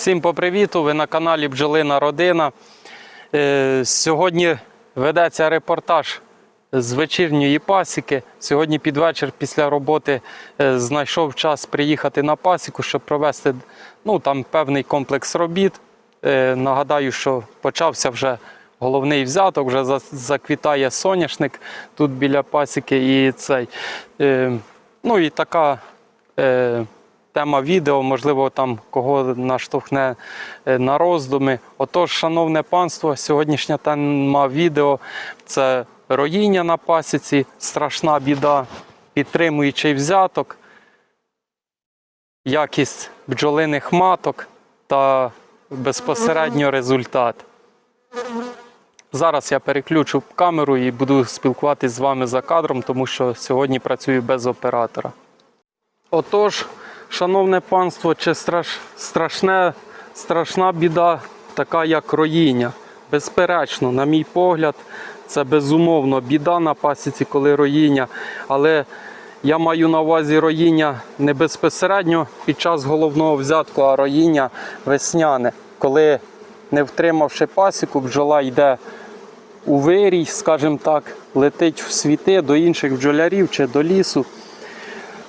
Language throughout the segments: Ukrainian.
Всім по привіту! Ви на каналі Бджолина Родина. Е, Сьогодні ведеться репортаж з вечірньої пасіки. Сьогодні під вечір після роботи е, знайшов час приїхати на пасіку, щоб провести ну, там, певний комплекс робіт. Е, Нагадаю, що почався вже головний взяток, вже заквітає соняшник тут біля пасіки. І цей. Ну і така. Тема відео, можливо, там кого наштовхне е, на роздуми. Отож, шановне панство, сьогоднішня тема відео це роїння на пасіці, страшна біда, підтримуючий взяток, якість бджолиних маток та безпосередньо результат. Зараз я переключу камеру і буду спілкуватись з вами за кадром, тому що сьогодні працюю без оператора. Отож, шановне панство, чи страш, страшне, страшна біда, така як роїння. Безперечно, на мій погляд, це безумовно біда на пасіці, коли роїння. Але я маю на увазі роїння не безпосередньо під час головного взятку, а роїння весняне, коли, не втримавши пасіку, бджола йде у вирій, скажімо так, летить в світи до інших бджолярів чи до лісу.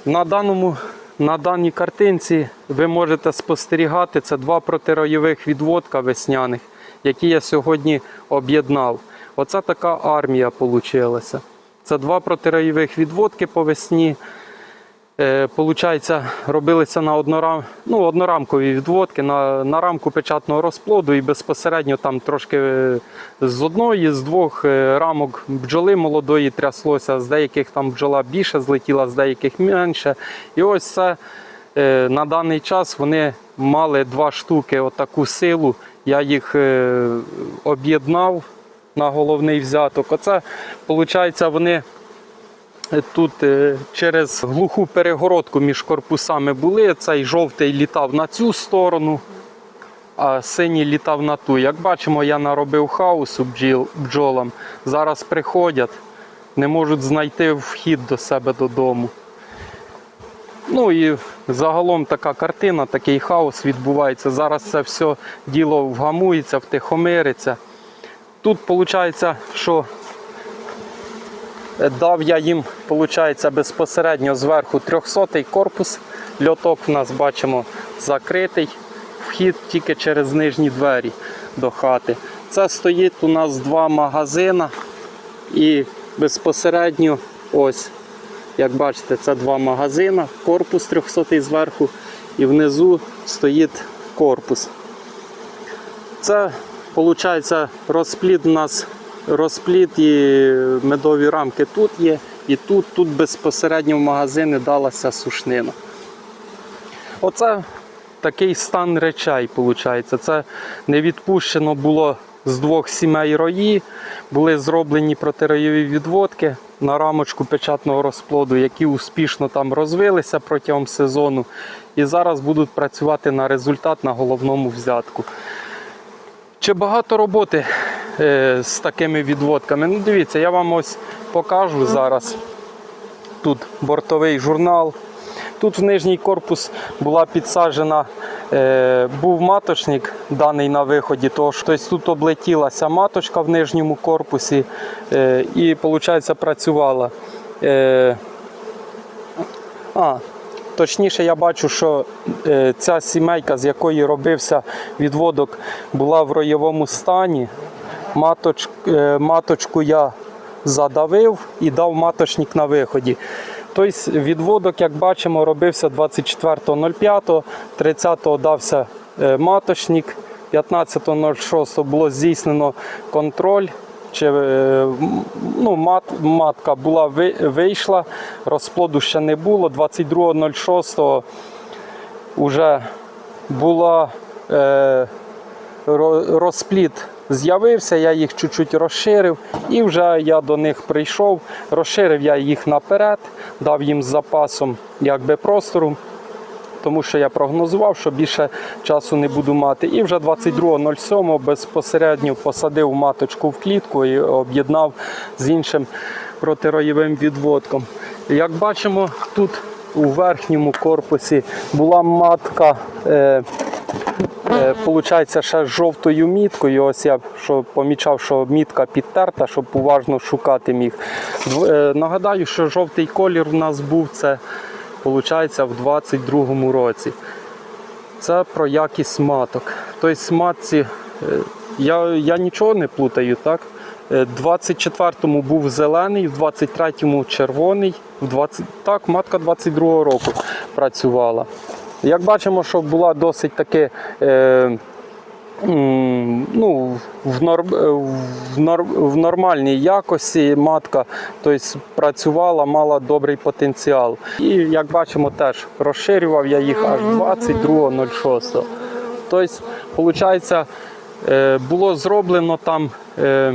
На, даному, на даній картинці ви можете спостерігати це два протироєвих відводка весняних, які я сьогодні об'єднав. Оце така армія вийшла. Це два протироєвих відводки по весні. Е, Получається, робилися на однорам... ну, однорамкові відводки на, на рамку печатного розплоду і безпосередньо там трошки е, з одної, з двох е, рамок бджоли молодої тряслося, з деяких там бджола більше злетіла, з деяких менше. І ось це на даний час вони мали два штуки отаку силу. Я їх об'єднав на головний взяток. Оце, виходить, вони Тут е, через глуху перегородку між корпусами були. Цей жовтий літав на цю сторону, а синій літав на ту. Як бачимо, я наробив хаосу бджіл, бджолам. Зараз приходять, не можуть знайти вхід до себе додому. Ну і загалом така картина, такий хаос відбувається. Зараз це все діло вгамується, втихомириться. Тут виходить, що Дав я їм, виходить, безпосередньо зверху 300-й корпус. Льоток в нас бачимо закритий. Вхід тільки через нижні двері до хати. Це стоїть у нас два магазини. І безпосередньо ось, як бачите, це два магазини. Корпус 300 зверху і внизу стоїть корпус. Це виходить розплід у нас розплід і медові рамки тут є, і тут, тут безпосередньо в магазини далася сушнина. Оце такий стан речей, виходить. Це не відпущено було з двох сімей рої, були зроблені протироєві відводки на рамочку печатного розплоду, які успішно там розвилися протягом сезону. І зараз будуть працювати на результат на головному взятку. Чи багато роботи з такими відводками? Ну, дивіться, я вам ось покажу зараз. Тут бортовий журнал. Тут в нижній корпус була підсаджена, е, був маточник даний на виході, тож тобто тут облетілася маточка в нижньому корпусі е, і, виходить, працювала. Е, а, Точніше, я бачу, що е, ця сімейка, з якої робився відводок, була в роєвому стані. Маточ, е, маточку я задавив і дав маточник на виході. Тобто відводок, як бачимо, робився 24.05, 30-го дався е, маточник, 15.06 було здійснено контроль. Чи е, ну, мат, матка була вийшла, розплоду ще не було. 22.06 вже була розплід з'явився, я їх чуть-чуть розширив і вже я до них прийшов. Розширив я їх наперед, дав їм з запасом якби простору тому що я прогнозував, що більше часу не буду мати. І вже 22.07 безпосередньо посадив маточку в клітку і об'єднав з іншим протироєвим відводком. Як бачимо, тут у верхньому корпусі була матка. Е, Получається ще з жовтою міткою. Ось я що помічав, що мітка підтерта, щоб уважно шукати міг. Е, Нагадаю, що жовтий колір у нас був це, виходить, в 22-му році. Це про якість маток. Тобто матці, е, я, я нічого не плутаю, так? Е, В 24-му був зелений, в 23-му червоний, в 20... так, матка 22-го року працювала. Як бачимо, що була досить таки. Е, Ну, в, норм, е, в, нор, в нормальній якості матка тобто, працювала, мала добрий потенціал. І як бачимо, теж розширював я їх аж 22.06. Тобто, виходить, е, було зроблено там е,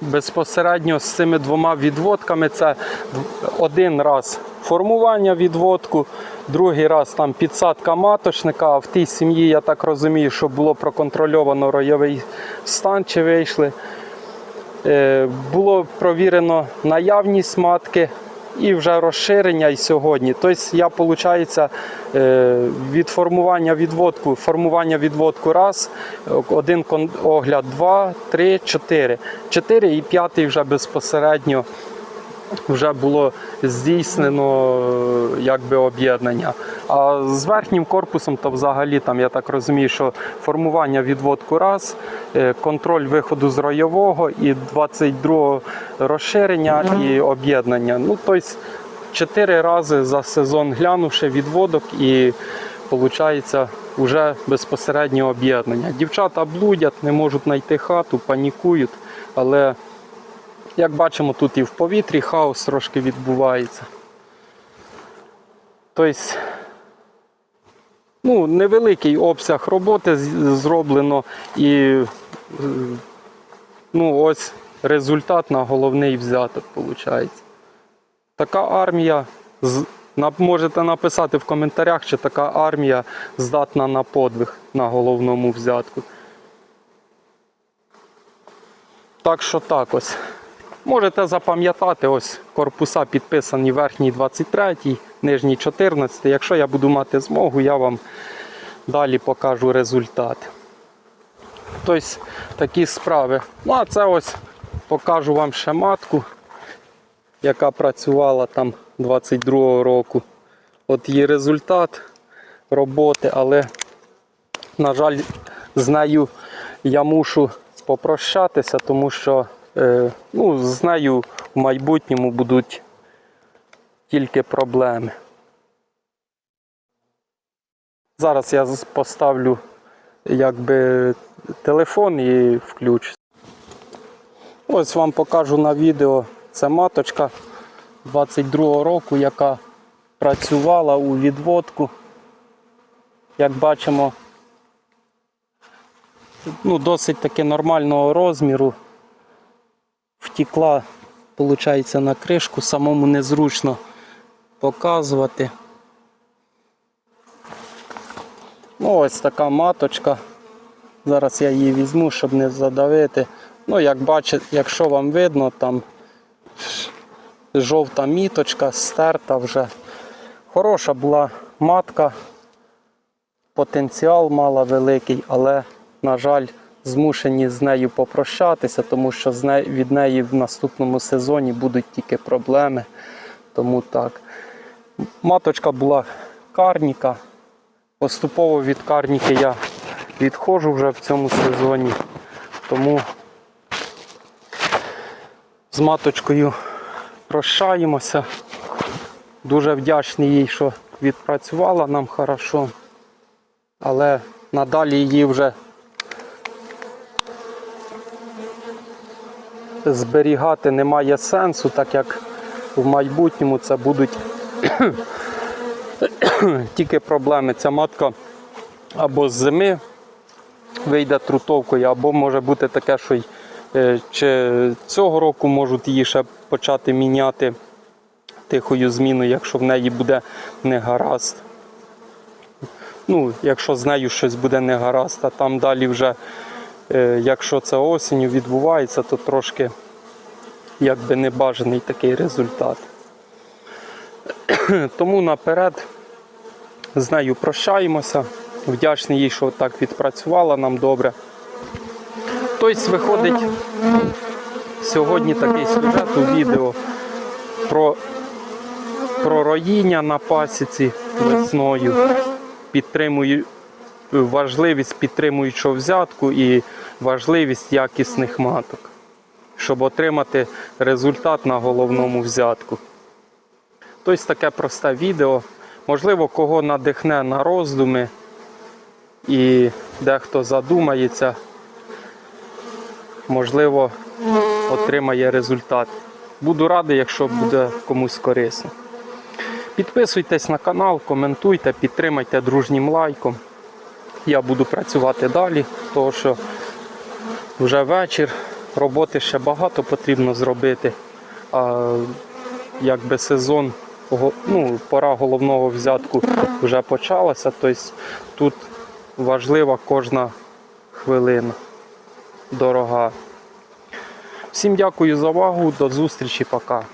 безпосередньо з цими двома відводками. Це один раз формування відводку, другий раз там підсадка маточника. А в тій сім'ї, я так розумію, що було проконтрольовано ройовий стан, чи вийшли. Е, Було провірено наявність матки і вже розширення і сьогодні. Тобто я, виходить, від формування відводку, формування відводку раз, один огляд, два, три, чотири. Чотири і п'ятий вже безпосередньо вже було здійснено е, якби об'єднання. А з верхнім корпусом, то взагалі там я так розумію, що формування відводку раз, е, контроль виходу з ройового і 22 розширення і об'єднання. Ну, тобто чотири рази за сезон глянувши відводок і виходить вже безпосередньо об'єднання. Дівчата блудять, не можуть знайти хату, панікують, але як бачимо, тут і в повітрі хаос трошки відбувається. Тобто, ну, невеликий обсяг роботи зроблено і ну, ось результат на головний взяток виходить. Така армія, можете написати в коментарях, чи така армія здатна на подвиг на головному взятку. Так що так ось. Можете запам'ятати, ось корпуса підписані верхній 23, нижній 14. Якщо я буду мати змогу, я вам далі покажу результат. Тобто такі справи. Ну а це ось покажу вам ще матку, яка працювала там 22 року. От її результат роботи, але, на жаль, з нею я мушу попрощатися, тому що ну, з нею в майбутньому будуть тільки проблеми. Зараз я поставлю якби телефон і включу. Ось вам покажу на відео. Це маточка 22 року, яка працювала у відводку. Як бачимо, ну, досить таки нормального розміру. Втікла, виходить, на кришку, самому незручно показувати. Ну, ось така маточка. Зараз я її візьму, щоб не задавити. Ну, як бачите, якщо вам видно, там жовта міточка, стерта вже. Хороша була матка, потенціал мала великий, але, на жаль, змушені з нею попрощатися, тому що від неї в наступному сезоні будуть тільки проблеми. Тому так. Маточка була карніка. Поступово від карніки я відходжу вже в цьому сезоні. Тому з маточкою прощаємося. Дуже вдячний їй, що відпрацювала нам хорошо. Але надалі її вже зберігати немає сенсу, так як в майбутньому це будуть тільки проблеми. Ця матка або з зими вийде трутовкою, або може бути таке, що й, е, чи цього року можуть її ще почати міняти тихою зміною, якщо в неї буде не гаразд. Ну, якщо з нею щось буде не гаразд, а там далі вже, якщо це осінню відбувається, то трошки якби небажаний такий результат. Тому наперед з нею прощаємося. Вдячний їй, що так відпрацювала нам добре. Тобто виходить сьогодні такий сюжет у відео про, про роїння на пасіці весною. Підтримую важливість підтримуючого взятку і важливість якісних маток, щоб отримати результат на головному взятку. Тобто таке просте відео. Можливо, кого надихне на роздуми і дехто задумається, можливо, отримає результат. Буду радий, якщо буде комусь корисно. Підписуйтесь на канал, коментуйте, підтримайте дружнім лайком. Я буду працювати далі, тому що вже вечір, роботи ще багато потрібно зробити. А якби сезон, ну, пора головного взятку вже почалася, тобто тут важлива кожна хвилина. Дорога. Всім дякую за увагу, до зустрічі, пока.